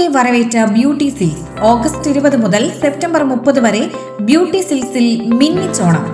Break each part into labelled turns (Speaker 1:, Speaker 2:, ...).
Speaker 1: ഓണത്തെ വരവേറ്റ beauty Silks August ഇരുപത് മുതൽ സെപ്റ്റംബർ മുപ്പത് വരെ ബ്യൂട്ടി സിൽസിൽ മിന്നിച്ചോണം.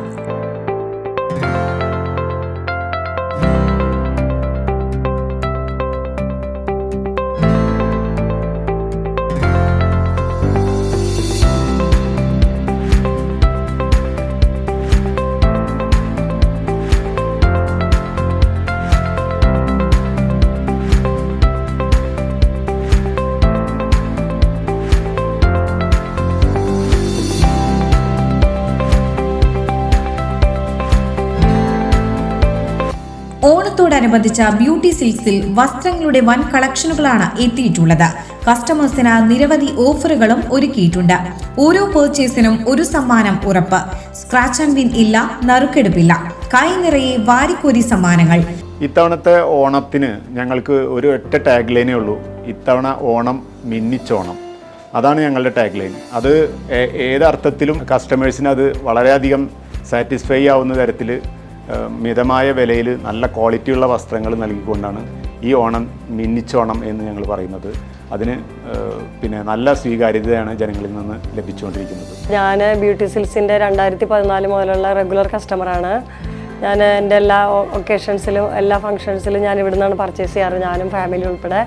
Speaker 1: ഓണത്തോടനുബന്ധിച്ച ബ്യൂട്ടി സിൽക്സിൽ വസ്ത്രങ്ങളുടെ വൻ കളക്ഷനുകളാണ് എത്തിയിട്ടുള്ളത്. കസ്റ്റമേഴ്സിന് നിരവധി ഓഫറുകളും ഒരുക്കിയിട്ടുണ്ട്. ഓരോ പർച്ചേസിനും ഒരു സമ്മാനം ഉറപ്പ്. സ്ക്രാച്ച് ആൻഡ് വിൻ ഇല്ല നറുക്കെടുപ്പില്ല. കൈ നിറയെ വാരിക്കോരി സമ്മാനങ്ങൾ.
Speaker 2: ഇത്തവണത്തെ ഓണത്തിന് ഞങ്ങൾക്ക് ഒരു ഒറ്റ ടാഗ് ലൈനേ ഉള്ളൂ. ഇത്തവണ ഓണം മിന്നിച്ചോണം. അതാണ് ഞങ്ങളുടെ ടാഗ് ലൈൻ അത് ഏതർത്ഥത്തിലും കസ്റ്റമേഴ്സിന് അത് വളരെയധികം സാറ്റിസ്ഫൈ ആവുന്ന തരത്തിൽ മിതമായ വിലയിൽ നല്ല ക്വാളിറ്റിയുള്ള വസ്ത്രങ്ങൾ നൽകിക്കൊണ്ടാണ് ഈ ഓണം മിന്നിച്ചോണം എന്ന് ഞങ്ങൾ പറയുന്നത്. അതിന് പിന്നെ നല്ല സ്വീകാര്യതയാണ് ജനങ്ങളിൽ നിന്ന് ലഭിച്ചുകൊണ്ടിരിക്കുന്നത്.
Speaker 3: ഞാൻ ബ്യൂട്ടി സിൽസിന്റെ രണ്ടായിരത്തി പതിനാല് മുതലുള്ള റെഗുലർ കസ്റ്റമറാണ്. ഞാൻ എന്റെ എല്ലാ ഒക്കേഷൻസിലും എല്ലാ ഫങ്ഷൻസിലും ഞാൻ ഇവിടെ നിന്നാണ് പർച്ചേസ് ചെയ്യാറ്. ഞാനും ഫാമിലി ഉൾപ്പെടെ.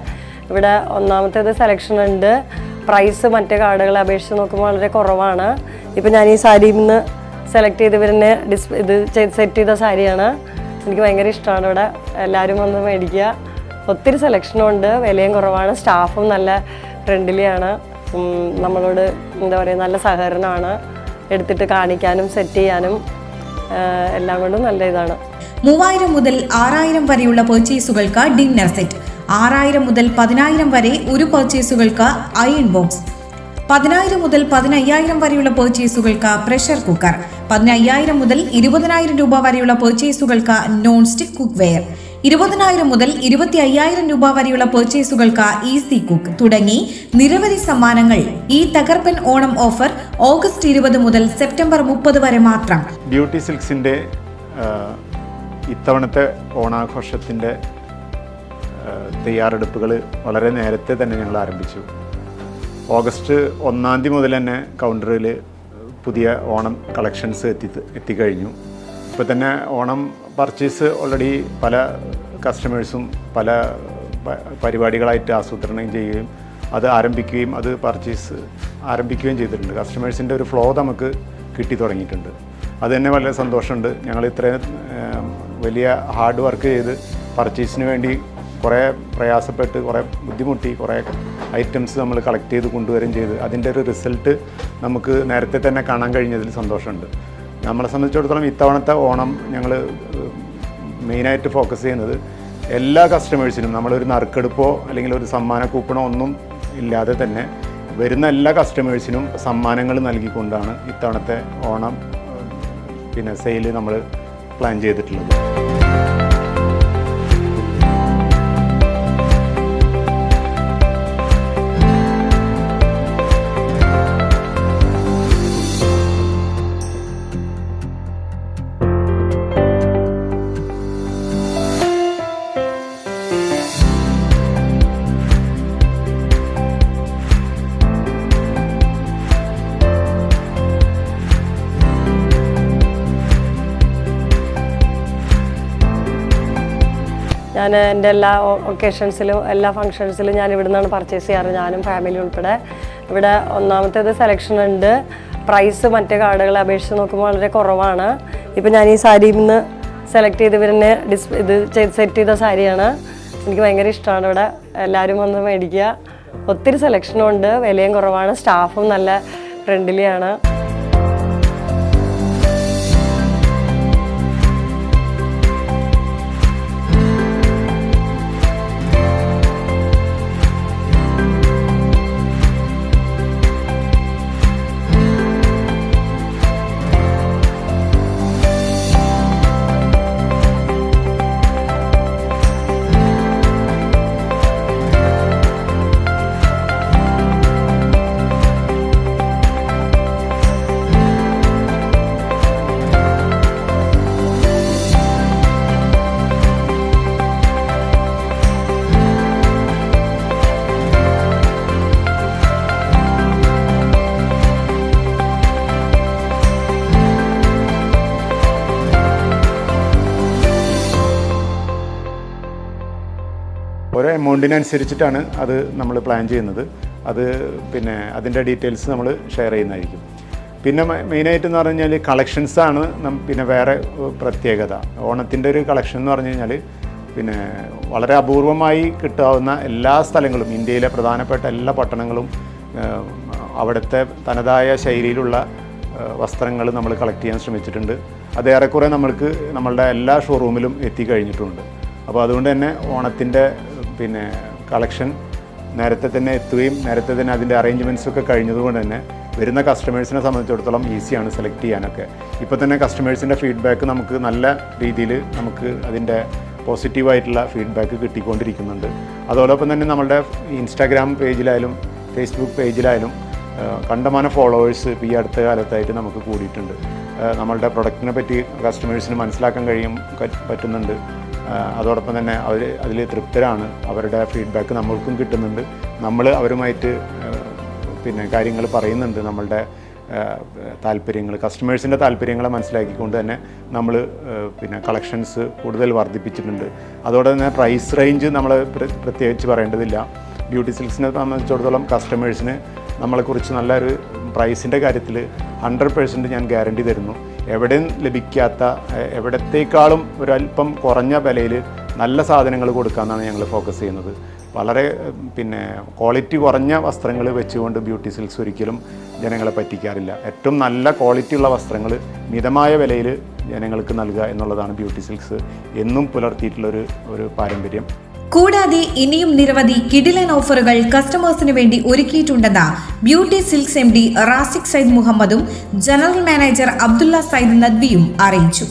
Speaker 3: ഇവിടെ ഒന്നാമത്തേത് സെലക്ഷൻ ഉണ്ട്. പ്രൈസ് മറ്റേ കാർഡുകളെ അപേക്ഷിച്ച് നോക്കുമ്പോൾ വളരെ കുറവാണ്. ഇപ്പം ഞാൻ ഈ സാരിയിൽ നിന്ന് സെലക്ട് ചെയ്ത് ഇവരെന്നെ ഡിസ് ഇത് സെറ്റ് ചെയ്ത സാരിയാണ്. എനിക്ക് ഭയങ്കര ഇഷ്ടമാണ് ഇവിടെ. എല്ലാവരും വന്ന് മേടിക്കുക. ഒത്തിരി സെലക്ഷനും ഉണ്ട്. വിലയും കുറവാണ്. സ്റ്റാഫും നല്ല ഫ്രണ്ട്ലിയാണ് നമ്മളോട് എന്താ പറയുക നല്ല സഹകരണമാണ്. എടുത്തിട്ട് കാണിക്കാനും സെറ്റ് ചെയ്യാനും എല്ലാം കൊണ്ടും നല്ല ഇതാണ്.
Speaker 1: മൂവായിരം മുതൽ ആറായിരം വരെയുള്ള പർച്ചേസുകൾക്ക് ഡിന്നർ സെറ്റ് ആറായിരം മുതൽ പതിനായിരം വരെ ഒരു പർച്ചേസുകൾക്ക് അയൺ ബോക്സ് പതിനായിരം മുതൽ പതിനയ്യായിരം വരെയുള്ള പർച്ചേസുകൾക്ക് പ്രഷർ കുക്കർ പതിനയ്യായിരം മുതൽ ഇരുപതിനായിരം രൂപ വരെയുള്ള പേർച്ചേസുകൾക്ക് നോൺ സ്റ്റിക് കുക്ക് വെയർ ഇരുപതിനായിരം മുതൽ ഇരുപത്തി അയ്യായിരം രൂപ വരെയുള്ള പേർച്ചേസുകൾക്ക് ഈസി കുക്ക് തുടങ്ങി നിരവധി സമ്മാനങ്ങൾ. ഈ തകർപ്പൻ ഓണം ഓഫർ ഓഗസ്റ്റ് ഇരുപത് മുതൽ സെപ്റ്റംബർ മുപ്പത് വരെ മാത്രം.
Speaker 2: ബ്യൂട്ടി സിൽക്സിന്റെ ഇത്തവണത്തെ ഓണാഘോഷത്തിന്റെ തയ്യാറെടുപ്പുകൾ വളരെ നേരത്തെ തന്നെ ഞങ്ങൾ ആരംഭിച്ചു. ഓഗസ്റ്റ് ഒന്നാം തീയതി മുതൽ തന്നെ കൗണ്ടറിൽ പുതിയ ഓണം കളക്ഷൻസ് എത്തി എത്തിക്കഴിഞ്ഞു. ഇപ്പോൾ തന്നെ ഓണം പർച്ചേസ് ഓൾറെഡി പല കസ്റ്റമേഴ്സും പല പരിപാടികളായിട്ട് ആസൂത്രണം ചെയ്യുകയും അത് ആരംഭിക്കുകയും അത് പർച്ചേസ് ആരംഭിക്കുകയും ചെയ്തിട്ടുണ്ട്. കസ്റ്റമേഴ്സിന്റെ ഒരു ഫ്ലോ നമുക്ക് കിട്ടി തുടങ്ങിയിട്ടുണ്ട്. അത് തന്നെ വളരെ സന്തോഷമുണ്ട്. ഞങ്ങൾ ഇത്രയും വലിയ ഹാർഡ് വർക്ക് ചെയ്ത് പർച്ചേസിന് വേണ്ടി കുറേ പ്രയാസപ്പെട്ട് കുറേ ബുദ്ധിമുട്ടി കുറേ ഐറ്റംസ് നമ്മൾ കളക്ട് ചെയ്ത് കൊണ്ടുവരികയും ചെയ്ത്. അതിന്റെ ഒരു റിസൾട്ട് നമുക്ക് നേരത്തെ തന്നെ കാണാൻ കഴിഞ്ഞതിൽ സന്തോഷമുണ്ട്. നമ്മളെ സംബന്ധിച്ചിടത്തോളം ഇത്തവണത്തെ ഓണം ഞങ്ങൾ മെയിനായിട്ട് ഫോക്കസ് ചെയ്യുന്നത് എല്ലാ കസ്റ്റമേഴ്സിനും നമ്മളൊരു നറുക്കെടുപ്പോ അല്ലെങ്കിൽ ഒരു സമ്മാന കൂപ്പണോ ഒന്നും ഇല്ലാതെ തന്നെ വരുന്ന എല്ലാ കസ്റ്റമേഴ്സിനും സമ്മാനങ്ങൾ നൽകിക്കൊണ്ടാണ് ഇത്തവണത്തെ ഓണം പിന്നെ സെയിൽ നമ്മൾ പ്ലാൻ ചെയ്തിട്ടുള്ളത്.
Speaker 3: ഞാൻ എന്റെ എല്ലാ ഒക്കേഷൻസിലും എല്ലാ ഫങ്ഷൻസിലും ഞാൻ ഇവിടെ നിന്നാണ് പർച്ചേസ് ചെയ്യാറ്. ഞാനും ഫാമിലി ഉൾപ്പെടെ. ഇവിടെ ഒന്നാമത്തേത് സെലക്ഷൻ ഉണ്ട്. പ്രൈസ് മറ്റേ കാർഡുകളെ അപേക്ഷിച്ച് നോക്കുമ്പോൾ വളരെ കുറവാണ്. ഇപ്പം ഞാൻ ഈ സാരിയിൽ നിന്ന് സെലക്ട് ചെയ്ത് ഇവരെന്നെ ഡിസ് ഇത് ചെയ്ത് സെറ്റ് ചെയ്ത സാരിയാണ്. എനിക്ക് ഭയങ്കര ഇഷ്ടമാണ് ഇവിടെ. എല്ലാവരും വന്ന് മേടിക്കുക. ഒത്തിരി സെലക്ഷനും ഉണ്ട്. വിലയും കുറവാണ്. സ്റ്റാഫും നല്ല ഫ്രണ്ട്ലിയാണ്
Speaker 2: ഓരോ എമൗണ്ടിനനുസരിച്ചിട്ടാണ് അത് നമ്മൾ പ്ലാൻ ചെയ്യുന്നത്. അത് പിന്നെ അതിന്റെ ഡീറ്റെയിൽസ് നമ്മൾ ഷെയർ ചെയ്യുന്നതായിരിക്കും. പിന്നെ മെയിനായിട്ട് എന്ന് പറഞ്ഞു കഴിഞ്ഞാൽ കളക്ഷൻസാണ് പിന്നെ വേറെ പ്രത്യേകത. ഓണത്തിന്റെ ഒരു കളക്ഷൻ എന്ന് പറഞ്ഞു കഴിഞ്ഞാൽ പിന്നെ വളരെ അപൂർവമായി കിട്ടാവുന്ന എല്ലാ സ്ഥലങ്ങളും ഇന്ത്യയിലെ പ്രധാനപ്പെട്ട എല്ലാ പട്ടണങ്ങളും അവിടുത്തെ തനതായ ശൈലിയിലുള്ള വസ്ത്രങ്ങൾ നമ്മൾ കളക്ട് ചെയ്യാൻ ശ്രമിച്ചിട്ടുണ്ട്. അത് ഏറെക്കുറെ നമ്മൾക്ക് നമ്മളുടെ എല്ലാ ഷോറൂമിലും എത്തിക്കഴിഞ്ഞിട്ടുണ്ട്. അപ്പോൾ അതുകൊണ്ട് തന്നെ ഓണത്തിന്റെ പിന്നെ കളക്ഷൻ നേരത്തെ തന്നെ എത്തുകയും നേരത്തെ തന്നെ അതിന്റെ അറേഞ്ച്മെന്റ്സൊക്കെ കഴിഞ്ഞതുകൊണ്ട് തന്നെ വരുന്ന കസ്റ്റമേഴ്സിനെ സംബന്ധിച്ചിടത്തോളം ഈസിയാണ് സെലക്ട് ചെയ്യാനൊക്കെ. ഇപ്പോൾ തന്നെ കസ്റ്റമേഴ്സിന്റെ ഫീഡ്ബാക്ക് നമുക്ക് നല്ല രീതിയിൽ നമുക്ക് അതിന്റെ പോസിറ്റീവായിട്ടുള്ള ഫീഡ്ബാക്ക് കിട്ടിക്കൊണ്ടിരിക്കുന്നുണ്ട്. അതോടൊപ്പം തന്നെ നമ്മളുടെ ഇൻസ്റ്റാഗ്രാം പേജിലായാലും ഫേസ്ബുക്ക് പേജിലായാലും കണ്ടമാന ഫോളോവേഴ്സ് ഇപ്പോൾ ഈ അടുത്ത കാലത്തായിട്ട് നമുക്ക് കൂടിയിട്ടുണ്ട്. നമ്മളുടെ പ്രൊഡക്റ്റിനെ പറ്റി കസ്റ്റമേഴ്സിന് മനസ്സിലാക്കാൻ കഴിയും പറ്റുന്നുണ്ട്. അതോടൊപ്പം തന്നെ അവർ അതിൽ തൃപ്തരാണ്. അവരുടെ ഫീഡ്ബാക്ക് നമ്മൾക്കും കിട്ടുന്നുണ്ട്. നമ്മൾ അവരുമായിട്ട് പിന്നെ കാര്യങ്ങൾ പറയുന്നുണ്ട്. നമ്മളുടെ താല്പര്യങ്ങൾ കസ്റ്റമേഴ്സിന്റെ താല്പര്യങ്ങളെ മനസ്സിലാക്കിക്കൊണ്ട് തന്നെ നമ്മൾ പിന്നെ കളക്ഷൻസ് കൂടുതൽ വർദ്ധിപ്പിച്ചിട്ടുണ്ട്. അതോടെ തന്നെ പ്രൈസ് റേഞ്ച് നമ്മൾ പ്രത്യേകിച്ച് പറയേണ്ടതില്ല. ബ്യൂട്ടി സിൽക്സിനെ സംബന്ധിച്ചിടത്തോളം കസ്റ്റമേഴ്സിന് നമ്മളെക്കുറിച്ച് നല്ലൊരു പ്രൈസിന്റെ കാര്യത്തിൽ ഹൺഡ്രഡ് പേഴ്സന്റ് ഞാൻ ഗ്യാരണ്ടി തരുന്നു. എവിടെയും ലഭിക്കാത്ത എവിടത്തേക്കാളും ഒരല്പം കുറഞ്ഞ വിലയിൽ നല്ല സാധനങ്ങൾ കൊടുക്കാമെന്നാണ് ഞങ്ങൾ ഫോക്കസ് ചെയ്യുന്നത്. വളരെ പിന്നെ ക്വാളിറ്റി കുറഞ്ഞ വസ്ത്രങ്ങൾ വെച്ചുകൊണ്ട് ബ്യൂട്ടി സിൽസ് ഒരിക്കലും ജനങ്ങളെ പറ്റിക്കാറില്ല. ഏറ്റവും നല്ല ക്വാളിറ്റി ഉള്ള വസ്ത്രങ്ങൾ മിതമായ വിലയിൽ ജനങ്ങൾക്ക് നൽകുക എന്നുള്ളതാണ് ബ്യൂട്ടി സിൽക്സ് എന്നും പുലർത്തിയിട്ടുള്ളൊരു ഒരു പാരമ്പര്യം.
Speaker 1: കൂടാതെ ഇനിയും നിരവധി കിഡിലൻ ഓഫറുകൾ കസ്റ്റമേഴ്സിന് വേണ്ടി ഒരുക്കിയിട്ടുണ്ടെന്ന് beauty silks M D Razik Sayyid മുഹമ്മദും ജനറൽ മാനേജർ അബ്ദുള്ള സയ്യിദ് നദ്വിയും അറിയിച്ചു.